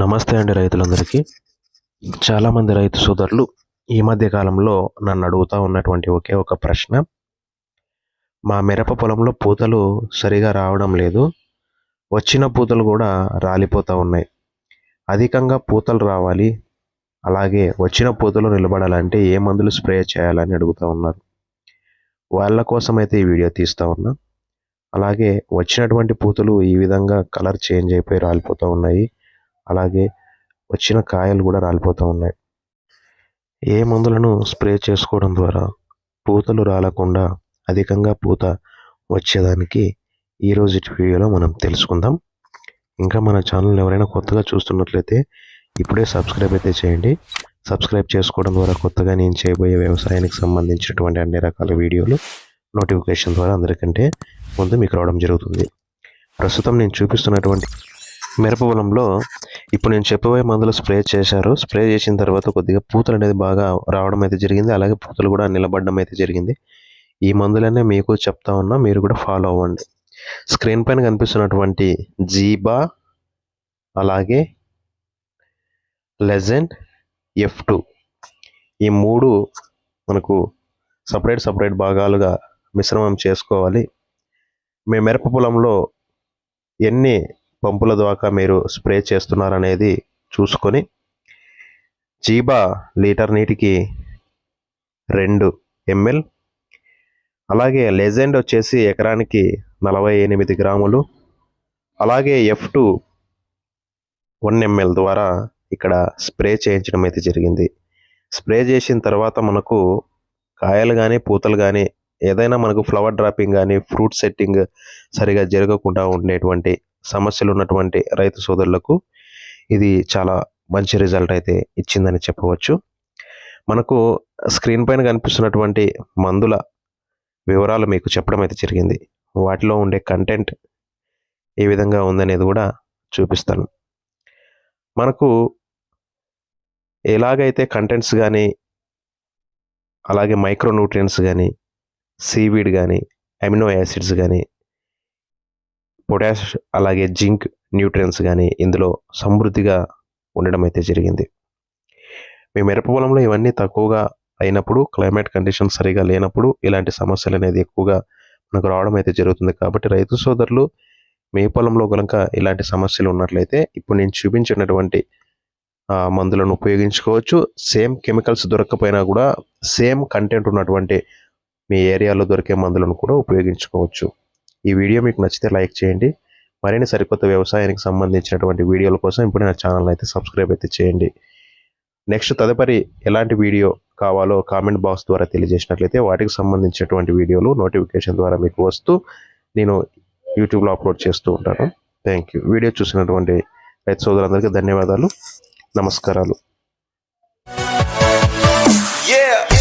నమస్తే అండి రైతులందరికీ. చాలామంది రైతు సోదరులు ఈ మధ్య కాలంలో నన్ను అడుగుతూ ఉన్నటువంటి ఒకే ఒక ప్రశ్న. మా మిరప పొలంలో పూతలు సరిగా రావడం లేదు. వచ్చిన పూతలు కూడా రాలిపోతూ ఉన్నాయి. అధికంగా పూతలు రావాలి. అలాగే వచ్చిన పూతలు నిలబడాలంటే ఏ మందులు స్ప్రే చేయాలని అడుగుతూ ఉన్నారు. వాళ్ళ కోసం అయితే ఈ వీడియో తీస్తూ ఉన్నా. అలాగే వచ్చినటువంటి పూతలు ఈ విధంగా కలర్ చేంజ్ అయిపోయి రాలిపోతూ ఉన్నాయి. అలాగే వచ్చిన కాయలు కూడా రాలిపోతూ ఉన్నాయి. ఏ మందులను స్ప్రే చేసుకోవడం ద్వారా పూతలు రాలకుండా అధికంగా పూత వచ్చేదానికి ఈరోజు వీడియోలో మనం తెలుసుకుందాం. ఇంకా మన ఛానల్ ఎవరైనా కొత్తగా చూస్తున్నట్లయితే ఇప్పుడే సబ్స్క్రైబ్ అయితే చేయండి. సబ్స్క్రైబ్ చేసుకోవడం ద్వారా కొత్తగా నేను చేయబోయే వ్యవసాయానికి సంబంధించినటువంటి అన్ని రకాల వీడియోలు నోటిఫికేషన్ ద్వారా అందరికంటే ముందు మీకు రావడం జరుగుతుంది. ప్రస్తుతం నేను చూపిస్తున్నటువంటి మిరప పొలంలో ఇప్పుడు నేను చెప్పబోయే మందులు స్ప్రే చేశారు. స్ప్రే చేసిన తర్వాత కొద్దిగా పూతలు అనేది బాగా రావడం అయితే జరిగింది. అలాగే పూతలు కూడా నిలబడడం అయితే జరిగింది. ఈ మందులనే మీకు చెప్తా ఉన్నా మీరు కూడా ఫాలో అవ్వండి. స్క్రీన్ పైన కనిపిస్తున్నటువంటి జీబా అలాగే లెజెండ్ ఎఫ్ టూ. ఈ మూడు మనకు సపరేట్ సపరేట్ భాగాలుగా మిశ్రమం చేసుకోవాలి. మీ మిరప పొలంలో ఎన్ని పంపుల ద్వారా మీరు స్ప్రే చేస్తున్నారనేది చూసుకొని జీబా లీటర్ నీటికి రెండు ఎంఎల్. అలాగే లెజెండ్ వచ్చేసి ఎకరానికి నలభై ఎనిమిది గ్రాములు. అలాగే ఎఫ్ టూ వన్ ఎంఎల్ ద్వారా ఇక్కడ స్ప్రే చేయించడం అయితే జరిగింది. స్ప్రే చేసిన తర్వాత మనకు కాయలు కానీ పూతలు కానీ ఏదైనా మనకు ఫ్లవర్ డ్రాపింగ్ కానీ ఫ్రూట్ సెట్టింగ్ సరిగా జరగకుండా ఉండేటువంటి సమస్యలు ఉన్నటువంటి రైతు సోదరులకు ఇది చాలా మంచి రిజల్ట్ అయితే ఇచ్చిందని చెప్పవచ్చు. మనకు స్క్రీన్ పైన కనిపిస్తున్నటువంటి మందుల వివరాలు మీకు చెప్పడం అయితే జరిగింది. వాటిలో ఉండే కంటెంట్ ఏ విధంగా ఉందనేది కూడా చూపిస్తాను. మనకు ఎలాగైతే కంటెంట్స్ కానీ అలాగే మైక్రో న్యూట్రియన్స్ కానీ సీవీడ్ కానీ అమినో యాసిడ్స్ కానీ పొటాష్ అలాగే జింక్ న్యూట్రియన్స్ కానీ ఇందులో సమృద్ధిగా ఉండడం అయితే జరిగింది. మీ మిరప పొలంలో ఇవన్నీ తక్కువగా అయినప్పుడు క్లైమేట్ కండిషన్ సరిగా లేనప్పుడు ఇలాంటి సమస్యలు అనేది ఎక్కువగా మనకు రావడం అయితే జరుగుతుంది. కాబట్టి రైతు సోదరులు మీ పొలంలో కనుక ఇలాంటి సమస్యలు ఉన్నట్లయితే ఇప్పుడు నేను చూపించినటువంటి మందులను ఉపయోగించుకోవచ్చు. సేమ్ కెమికల్స్ దొరకకపోయినా కూడా సేమ్ కంటెంట్ ఉన్నటువంటి మీ ఏరియాలో దొరికే మందులను కూడా ఉపయోగించుకోవచ్చు. ఈ వీడియో మీకు నచ్చితే లైక్ చేయండి. మరిన్ని సరికొత్త వ్యవసాయానికి సంబంధించినటువంటి వీడియోల కోసం ఇప్పుడు నా ఛానల్ అయితే సబ్స్క్రైబ్ అయితే చేయండి. నెక్స్ట్ తదుపరి ఎలాంటి వీడియో కావాలో కామెంట్ బాక్స్ ద్వారా తెలియజేసినట్లయితే వాటికి సంబంధించినటువంటి వీడియోలు నోటిఫికేషన్ ద్వారా మీకు వస్తూ నేను యూట్యూబ్లో అప్లోడ్ చేస్తూ ఉంటాను. Thank you. వీడియో చూసినటువంటి రైతు సోదరులందరికీ ధన్యవాదాలు. నమస్కారాలు. Yeah.